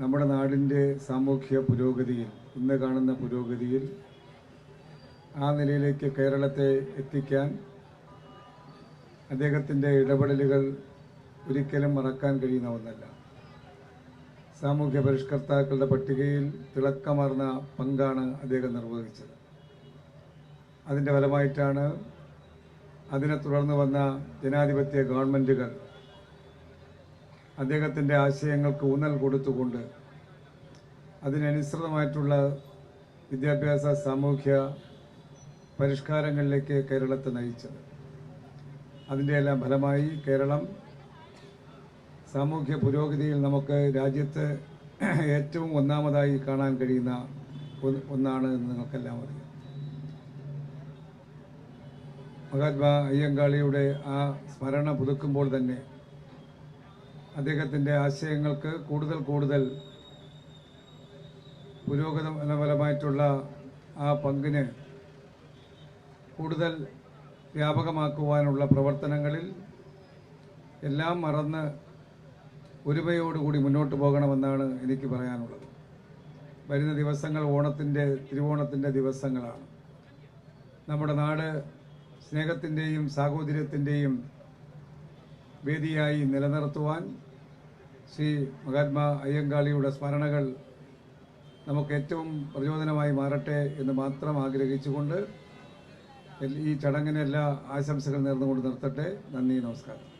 നമ്മുടെ നാടിന്റെ സാമൂഹ്യ പുരോഗതിയിൽ ഇന്ന് കാണുന്ന പുരോഗതിയിൽ ആ നിലയിലേക്ക് കേരളത്തെ എത്തിക്കാൻ അദ്ദേഹത്തിന്റെ ഇടപെടലുകൾ ഒരിക്കലും മറക്കാൻ കഴിയുന്ന ഒന്നല്ല സാമൂഹ്യ പരിഷ്കർത്താക്കളുടെ പട്ടികയിൽ തിളക്കമാർന്ന പങ്കാണ് അദ്ദേഹം നിർവഹിച്ചത്. അതിന്റെ ഫലമായിട്ടാണ് അതിനെ തുടർന്ന് വന്ന ജനാധിപത്യ ഗവൺമെന്റുകൾ അദ്ദേഹത്തിന്റെ ആശയങ്ങൾക്ക് ഊന്നൽ കൊടുത്തുകൊണ്ട് അതിനനുസൃതമായിട്ടുള്ള വിദ്യാഭ്യാസ സാമൂഹ്യ പരിഷ്കാരങ്ങളിലേക്ക് കേരളത്തെ നയിച്ചത്. അതിന്റെ എല്ലാം ഫലമായി കേരളം സാമൂഹ്യ പുരോഗതിയിൽ നമുക്ക് രാജ്യത്ത് ഏറ്റവും ഒന്നാമതായി കാണാൻ കഴിയുന്ന ഒന്നാണ് എന്ന് നിങ്ങൾക്കെല്ലാം അറിയാം. മഹാത്മാ അയ്യങ്കാളിയുടെ ആ സ്മരണ പുതുക്കുമ്പോൾ തന്നെ അദ്ദേഹത്തിന്റെ ആശയങ്ങൾക്ക് കൂടുതൽ കൂടുതൽ പുരോഗമനപരമായിട്ടുള്ള ആ പങ്കിന് കൂടുതൽ വ്യാപകമാക്കുവാനുള്ള പ്രവർത്തനങ്ങളിൽ എല്ലാം മറന്ന് ഒരുമയോടുകൂടി മുന്നോട്ട് പോകണമെന്നാണ് എനിക്ക് പറയാനുള്ളത്. വരുന്ന ദിവസങ്ങൾ ഓണത്തിന്റെ തിരുവോണത്തിന്റെ ദിവസങ്ങളാണ്. നമ്മുടെ നാട് സ്നേഹത്തിന്റെയും സാഹോദര്യത്തിന്റെയും വേദിയായി നിലനിർത്തുവാൻ ശ്രീ മഹാത്മാ അയ്യങ്കാളിയുടെ സ്മരണകൾ നമുക്ക് ഏറ്റവും പ്രചോദനമായി മാറട്ടെ എന്ന് മാത്രം ആഗ്രഹിച്ചുകൊണ്ട് ഈ ചടങ്ങിന് എല്ലാ ആശംസകൾ നേർന്നുകൊണ്ട് നിർത്തട്ടെ. നന്ദി നമസ്കാരം.